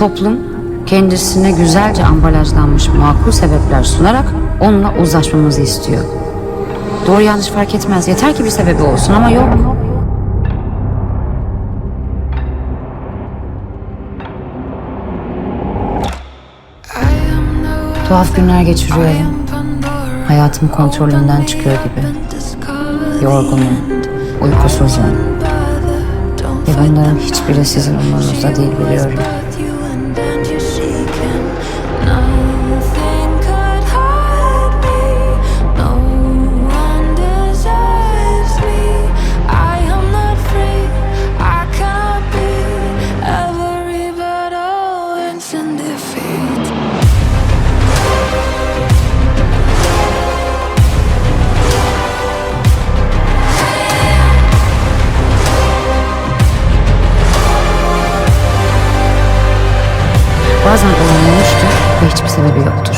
Toplum kendisine güzelce ambalajlanmış makul sebepler sunarak onunla uzlaşmamızı istiyor. Doğru yanlış fark etmez. Yeter ki bir sebebi olsun ama yok. Tuhaf günler geçiriyorum. Hayatım kontrolünden çıkıyor gibi. Yorgunum, uykusuzum. Ve bunların hiçbiri sizin umurunuzda değil biliyorum. Bazen olan olmuştur ve hiçbir sebebi yoktur.